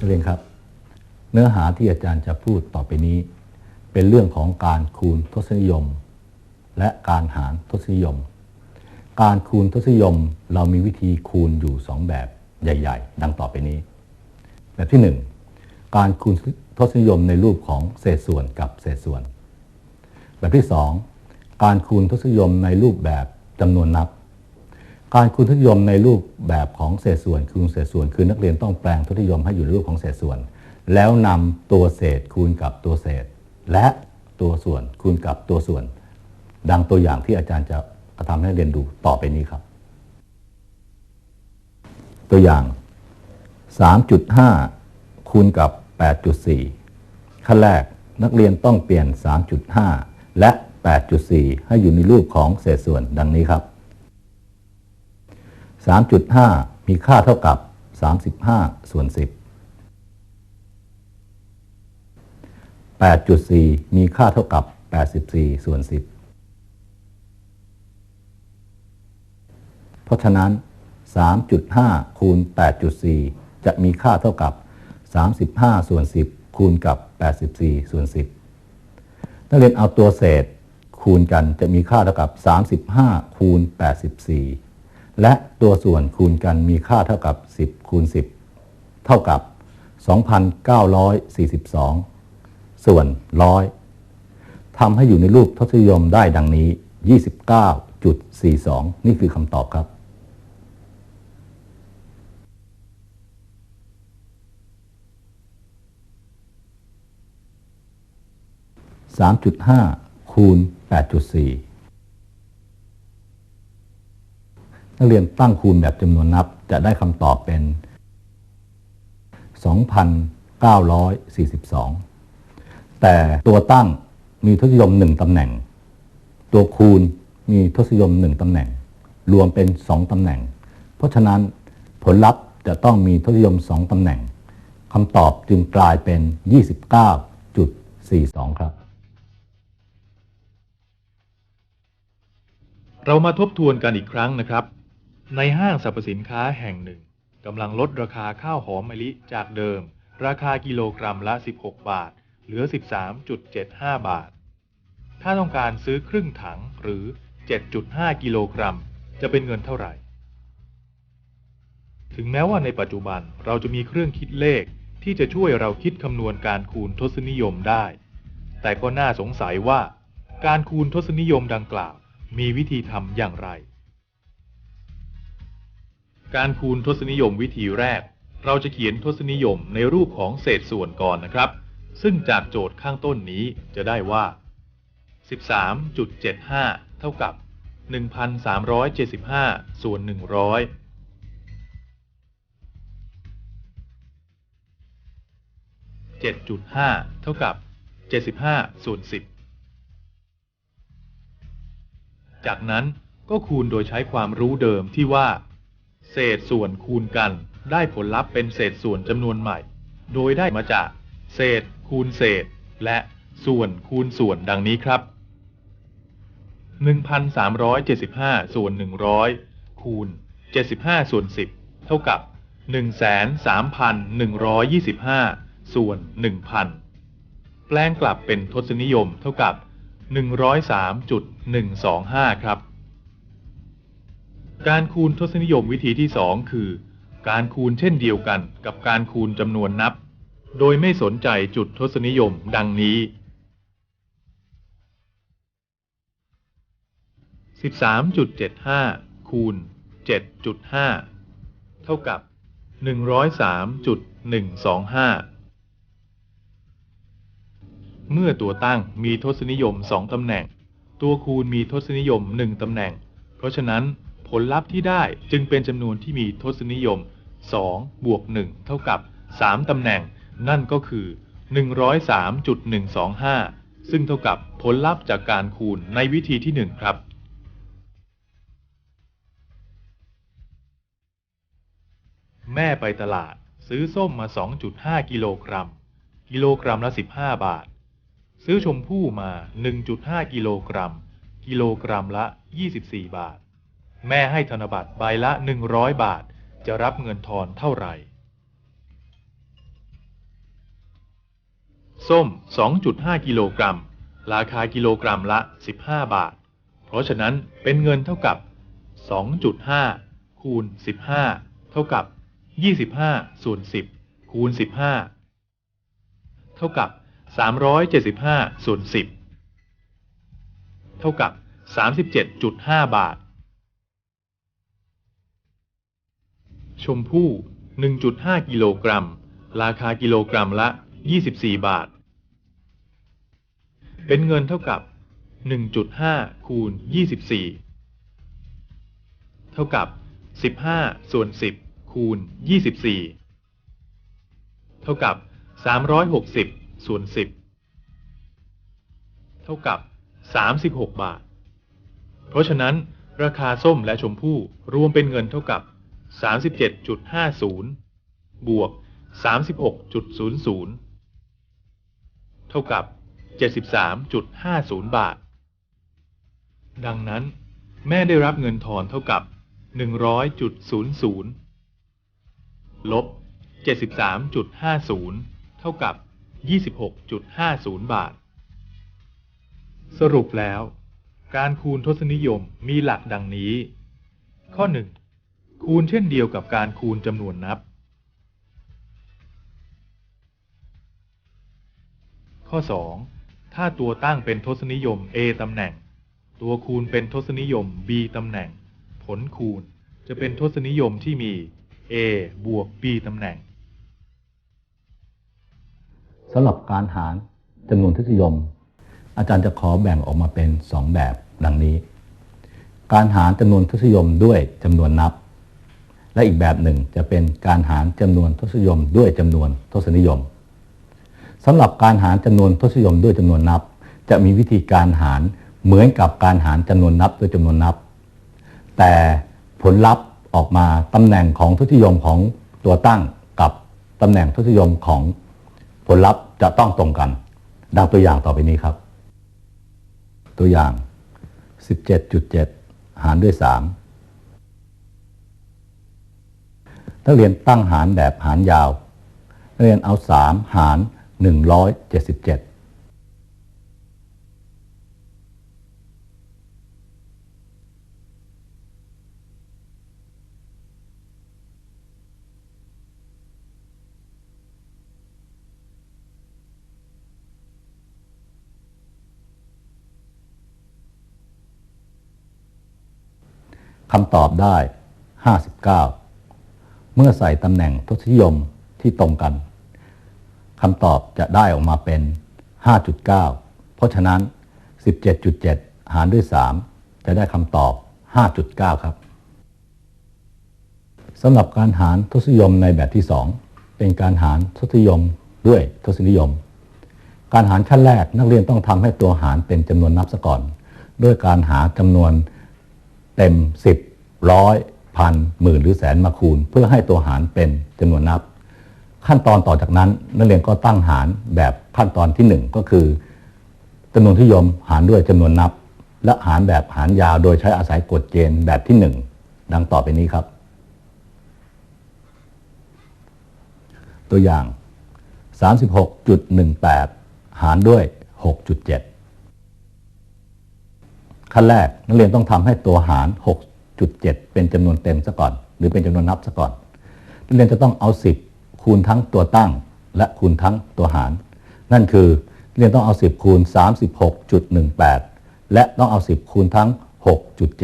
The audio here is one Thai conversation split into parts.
นักเรียนครับ เนื้อหาที่อาจารย์จะพูดต่อไปนี้ เป็นเรื่องของการคูณทศนิยม และการหารทศนิยม การคูณทศนิยมเรามีวิธีคูณอยู่ 2 แบบใหญ่ ๆ ดังต่อไปนี้ แบบที่ 1 การคูณทศนิยมในรูปของเศษส่วนกับเศษส่วน แบบที่ 2 การคูณทศนิยมในรูปแบบจำนวนนับ การคูณทศนิยมในรูปแบบของเศษส่วนคูณเศษส่วน คือนักเรียนต้องแปลงทศนิยมให้อยู่ในรูปของเศษส่วน แล้วนำตัวเศษคูณกับตัวเศษ และตัวส่วนคูณกับตัวส่วน ดังตัวอย่างที่อาจารย์จะกระทำให้เรียนดูต่อไปนี้ครับ ตัวอย่าง 3.5 คูณกับ 8.4 ขั้นแรกนักเรียนต้องเปลี่ยน 3.5 และ 8.4 ให้อยู่ในรูปของเศษส่วนดังนี้ครับ 3.5 มีค่าเท่ากับ 35 ส่วน 10 8.4 มีค่าเท่ากับ 84 ส่วน 10 เพราะฉะนั้น 3.5 คูณ 8.4 จะมีค่าเท่ากับ 35 ส่วน 10 คูณกับ 84 ส่วน 10 นักเรียนเอาตัวเศษคูณกันจะมีค่าเท่ากับ 35 คูณ 84 และตัวส่วนคูณกันมีค่าเท่ากับ 10 คูณ 10 เท่ากับ 2,942 ส่วนร้อยทำให้อยู่ในรูปทศนิยมได้ดังนี้ 29.42 นี่คือคำตอบครับ3.5 คูณ 8.4 นักเรียนตั้งคูณแบบจำนวนนับ จะได้คำตอบเป็น 2,942 แต่ตัวตั้งมีทศนิยม 1ตำแหน่ง ตัวคูณมีทศนิยม 1ตำแหน่ง รวมเป็น 2ตำแหน่ง เพราะฉะนั้นผลลัพธ์จะต้องมีทศนิยม 2ตำแหน่งคำตอบจึงกลายเป็น 29.42 ครับเรามาทบทวนกันอีกครั้งนะครับ ในห้างสรรพสินค้าแห่งหนึ่งกำลังลดราคาข้าวหอมมะลิจากเดิม ราคากิโลกรัมละ 16 บาท เหลือ 13.75 บาท ถ้าต้องการซื้อครึ่งถังหรือ 7.5 กิโลกรัม จะเป็นเงินเท่าไหร่ ถึงแม้ว่าในปัจจุบันเราจะมีเครื่องคิดเลขที่จะช่วยเราคิดคำนวณการคูณทศนิยมได้ แต่ก็น่าสงสัยว่า การคูณทศนิยมดังกล่าว มีวิธีทำอย่างไร การคูณทศนิยมวิธีแรก เราจะเขียนทศนิยมในรูปของเศษส่วนก่อนนะครับ ซึ่งจากโจทย์ข้างต้นนี้จะได้ว่า 13.75 เท่ากับ 1,375 ส่วน 100 7.5เท่ากับ75ส่วน10จากนั้นก็คูณโดยใช้ความรู้เดิมที่ว่า เศษส่วนคูณกันได้ผลลัพธ์เป็นเศษส่วนจำนวนใหม่ โดยได้มาจาก เศษคูณเศษ และส่วนคูณส่วนดังนี้ครับ 1,375 ส่วน 100 คูณ 75 ส่วน 10 เท่ากับ13,125 ส่วน 1,000 แปลงกลับเป็นทศนิยมเท่ากับ 103.125 ครับ การคูณทศนิยมวิธีที่ 2 คือ การคูณเช่นเดียวกันกับการคูณจำนวนนับ โดยไม่สนใจจุดทศนิยมดังนี้ 13.75 คูณ 7.5 เท่ากับ 103.125 เมื่อตัวตั้งมีทศนิยม 2 ตำแหน่ง ตัวคูณมีทศนิยม 1 ตำแหน่ง เพราะฉะนั้น ผลลัพธ์ที่ได้จึงเป็นจำนวนที่มีทศนิยม 2 บวก 1 เท่ากับ 3ตำแหน่ง นั่นก็คือ 103.125 ซึ่งเท่ากับผลลัพธ์จากการคูณในวิธีที่ 1 ครับ แม่ไปตลาดซื้อส้มมา 2.5 กิโลกรัม กิโลกรัมละ 15 บาท ซื้อชมพู่มา 1.5 กิโลกรัม กิโลกรัมละ 24 บาท แม่ให้ธนบัตรใบละ 100 บาท จะรับเงินทอนเท่าไหร่ ส้ม 2.5 กิโลกรัม ราคากิโลกรัมละ 15 บาท เพราะฉะนั้นเป็นเงินเท่ากับ 2.5 คูณ 15 เท่ากับ 25 ส่วน 10 คูณ 15 เท่ากับ 375 ส่วน 10 เท่ากับ 37.5 บาท ชมพู่ 1.5 กิโลกรัม ราคากิโลกรัมละ 24 บาท เป็นเงินเท่ากับ 1.5 คูณ 24 เท่ากับ 15 ส่วน 10 คูณ 24 เท่ากับ 360 ส่วน 10 เท่ากับ 36 บาท เพราะฉะนั้นราคาส้มและชมพู่รวมเป็นเงินเท่ากับ 37.50 บวก 36.00 เท่ากับ 73.50 บาท ดังนั้น แม่ได้รับเงินทอนเท่ากับ 100.00 ลบ 73.50 เท่ากับ 26.50 บาท สรุปแล้ว การคูณทศนิยมมีหลักดังนี้ ข้อ 1 คูณเช่นเดียวกับการคูณจำนวนนับ ข้อ 2 ถ้าตัวตั้งเป็นทศนิยม A ตำแหน่ง ตัวคูณเป็นทศนิยม B ตำแหน่ง ผลคูณจะเป็นทศนิยมที่มี A บวก B ตำแหน่งสำหรับการหารจำนวนทศนิยม อาจารย์จะขอแบ่งออกมาเป็น 2 แบบดังนี้ การหารจำนวนทศนิยมด้วยจำนวนนับ และอีกแบบหนึ่งจะเป็นการหารจำนวนทศนิยมด้วยจำนวนทศนิยมสำหรับการหารจำนวนทศนิยมด้วยจำนวนนับ จะมีวิธีการหารเหมือนกับการหารจำนวนนับด้วยจำนวนนับ แต่ผลลัพธ์ออกมาตำแหน่งของทศนิยมของตัวตั้งกับตำแหน่งทศนิยมของผลลัพธ์จะต้องตรงกัน ดังตัวอย่างต่อไปนี้ครับ ตัวอย่าง 17.7 หารด้วย 3 นักเรียนตั้งหารแบบหารยาว นักเรียนเอา 3 หาร 177คำตอบได้ 59เมื่อใส่ตำแหน่งทศนิยมที่ตรงกันคำตอบจะได้ออกมาเป็น 5.9 เพราะฉะนั้น 17.7 หารด้วย 3 จะได้คำตอบ 5.9 ครับสำหรับการหารทศนิยมในแบบที่ 2 เป็นการหารทศนิยมด้วยทศนิยม การหารขั้นแรกนักเรียนต้องทำให้ตัวหารเป็นจำนวนนับซะก่อน ด้วยการหาจำนวนเต็ม 10ร้อย พันหมื่นหรือแสนมาคูณ เพื่อให้ตัวหารเป็นจำนวนนับ ขั้นตอนต่อจากนั้นนักเรียนก็ตั้งหารแบบขั้นตอนที่ 1 ก็คือจำนวนที่ยมหารด้วยจำนวนนับ และหารแบบหารยาวโดยใช้อาศัยกฎเกณฑ์แบบที่ 1 ดังต่อไปนี้ครับ ตัวอย่าง 36.18 หารด้วย 6.7ขั้นแรกนักเรียนต้องทำให้ตัวหาร 6.7เป็นจำนวนเต็มซะก่อน หรือเป็นจำนวนนับซะก่อนนักเรียนจะต้องเอา 10 คูณทั้งตัวตั้ง และคูณทั้งตัวหาร นั่นคือนักเรียนต้องเอา 10 คูณ 36.18 และต้องเอา 10 คูณทั้ง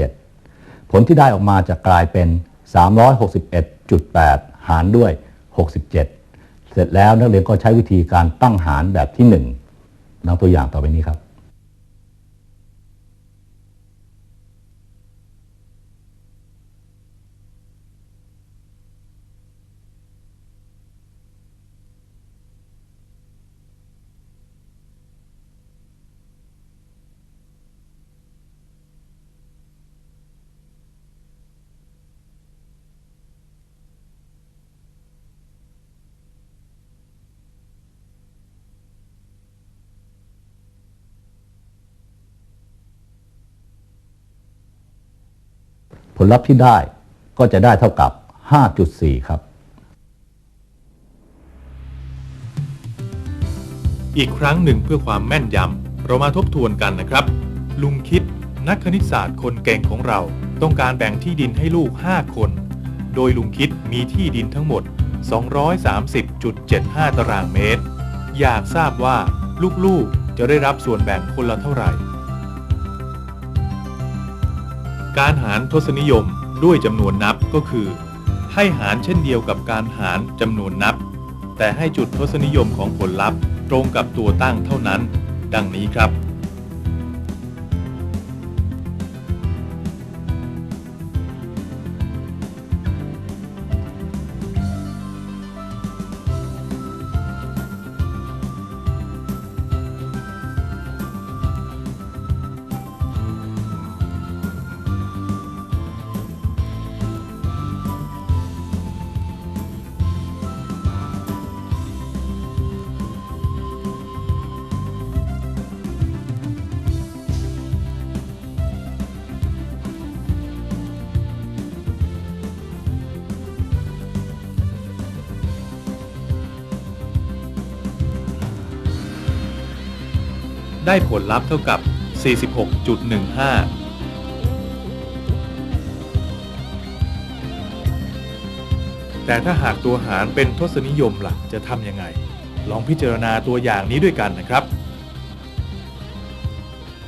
6.7 ผลที่ได้ออกมาจะกลายเป็น 361.8 หารด้วย 67 เสร็จแล้วนักเรียนก็ใช้วิธีการตั้งหารแบบที่1ดังตัวอย่างต่อไปนี้ครับ ผลลัพธ์ที่ได้ก็จะได้เท่ากับ 5.4 ครับ อีกครั้งหนึ่งเพื่อความแม่นยำ เรามาทบทวนกันนะครับ ลุงคิดนักคณิตศาสตร์คนเก่งของเราต้องการแบ่งที่ดินให้ลูก 5 คน โดยลุงคิดมีที่ดินทั้งหมด 230.75 ตารางเมตร อยากทราบว่าลูกๆจะได้รับส่วนแบ่งคนละเท่าไหร่ การหารทศนิยมด้วยจำนวนนับก็คือ ให้หารเช่นเดียวกับการหารจำนวนนับ แต่ให้จุดทศนิยมของผลลัพธ์ตรงกับตัวตั้งเท่านั้น ดังนี้ครับ ได้ผลลัพธ์เท่ากับ 46.15แต่ถ้าหากตัวหารเป็นทศนิยมล่ะจะทำยังไง ลองพิจารณาตัวอย่างนี้ด้วยกันนะครับ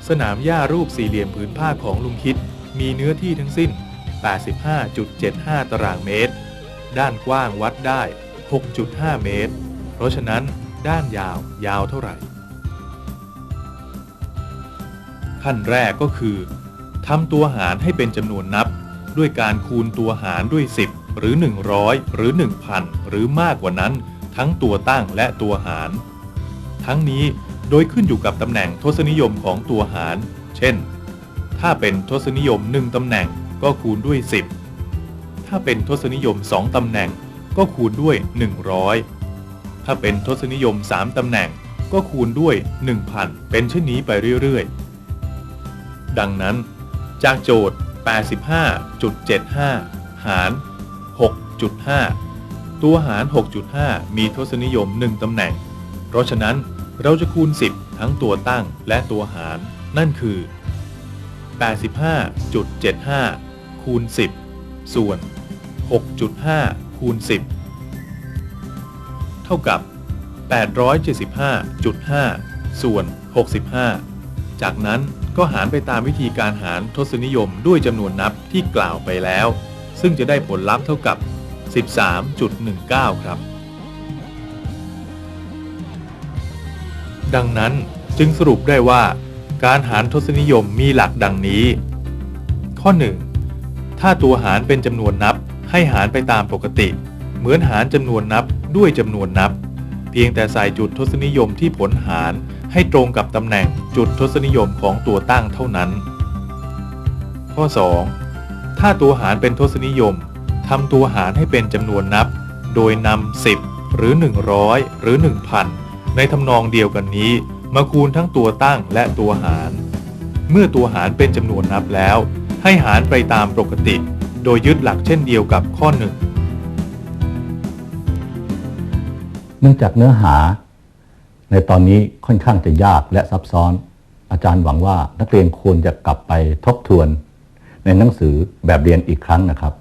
สนามหญ้ารูปสี่เหลี่ยมผืนผ้าของลุงคิด มีเนื้อที่ทั้งสิ้น 85.75 ตารางเมตร ด้านกว้างวัดได้ 6.5 เมตร เพราะฉะนั้นด้านยาวยาวเท่าไหร่ ขั้นแรกก็คือทำตัวหารให้เป็นจำนวนนับ ด้วยการคูณตัวหารด้วย 10 หรือ 100 หรือ 1000 หรือมากกว่านั้น ทั้งตัวตั้งและตัวหาร ทั้งนี้โดยขึ้นอยู่กับตำแหน่งทศนิยมของตัวหาร เช่น ถ้าเป็นทศนิยม 1 ตำแหน่งก็คูณด้วย 10 ถ้าเป็นทศนิยม 2 ตำแหน่งก็คูณด้วย 100 ถ้าเป็นทศนิยม 3 ตำแหน่งก็คูณด้วย 1000 เป็นเช่นนี้ไปเรื่อยๆ ดังนั้น จากโจทย์ 85.75 หาร 6.5 ตัวหาร 6.5 มีทศนิยม 1 ตำแหน่ง เพราะฉะนั้นเราจะคูณ 10 ทั้งตัวตั้งและตัวหาร นั่นคือ 85.75 คูณ 10 ส่วน 6.5 คูณ 10 เท่ากับ 875.5 ส่วน 65 จากนั้น ก็หารไปตามวิธีการหารทศนิยมด้วยจำนวนนับที่กล่าวไปแล้ว ซึ่งจะได้ผลลัพธ์เท่ากับ 13.19 ครับ ดังนั้นจึงสรุปได้ว่า การหารทศนิยมมีหลักดังนี้ ข้อ 1 ถ้าตัวหารเป็นจำนวนนับให้หารไปตามปกติ เหมือนหารจำนวนนับด้วยจำนวนนับ เพียงแต่ใส่จุดทศนิยมที่ผลหาร ให้ตรงกับตำแหน่งจุดทศนิยมของตัวตั้งเท่านั้น ข้อ 2 ถ้าตัวหารเป็นทศนิยมทำตัวหารให้เป็นจำนวนนับ โดยนำ10 หรือ 100 หรือ 1000 ในทำนองเดียวกันนี้ มาคูณทั้งตัวตั้งและตัวหาร เมื่อตัวหารเป็นจำนวนนับแล้ว ให้หารไปตามปกติ โดยยึดหลักเช่นเดียวกับข้อ 1 เนื่องจากเนื้อหา ในตอนนี้ค่อนข้างจะยากและซับซ้อน อาจารย์หวังว่านักเรียนควรจะกลับไปทบทวน ในหนังสือแบบเรียนอีกครั้งนะครับ